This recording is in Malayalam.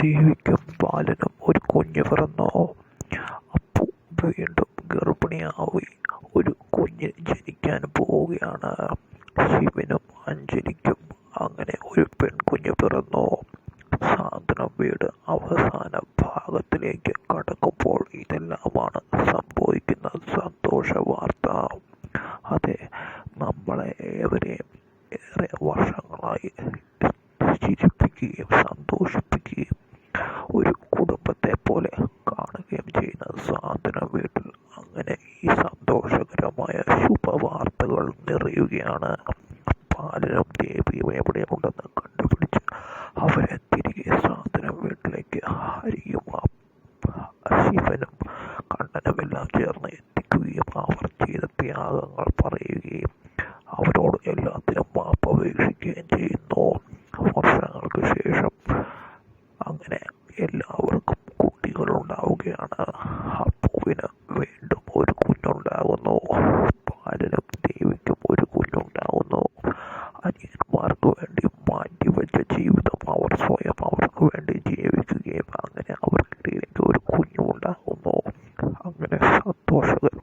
ദേവിക്കും ബാലനും ഒരു കുഞ്ഞ് പിറന്നു. അപ്പു വീണ്ടും ഗർഭിണിയായി. ഒരു കുഞ്ഞ് ജനിക്കാൻ പോവുകയാണ്. ശിവനും അഞ്ജലിക്കും അങ്ങനെ ഒരു പെൺകുഞ്ഞ് പിറന്നു. സാന്ത്വനം വീട് അവസാന ഭാഗത്തിലേക്ക് കടക്കുമ്പോൾ ഇതെല്ലാമാണ് സംഭവിക്കുന്ന സന്തോഷ വാർത്ത. അതെ നമ്മളെ ഏവരെയും ഏറെ വർഷങ്ങളായി ചിരിപ്പിക്കുകയും നിറയുകയാണ് ബാലനും ദേവിയും എവിടെയുണ്ടെന്ന് കണ്ടുപിടിച്ച് അവരെ തിരികെ സാധനം വീട്ടിലേക്ക് ഹരിയും ശിവനും കണ്ണനുമെല്ലാം ചേർന്ന് എത്തിക്കുകയും അവർ ചെയ്ത ത്യാഗങ്ങൾ പറയുകയും അവരോട് എല്ലാത്തിനും മാപ്പപേക്ഷിക്കുകയും ചെയ്യുന്നു. വർഷങ്ങൾക്ക് ശേഷം അങ്ങനെ എല്ലാവർക്കും കുട്ടികളുണ്ടാവുകയാണ്. അപ്പുവിന് അവർക്ക് വേണ്ടി ജീവിക്കുകയും അങ്ങനെ അവർക്കിടയിലേക്ക് ഒരു കുഞ്ഞുണ്ടാകുന്നു അങ്ങനെ സന്തോഷകരം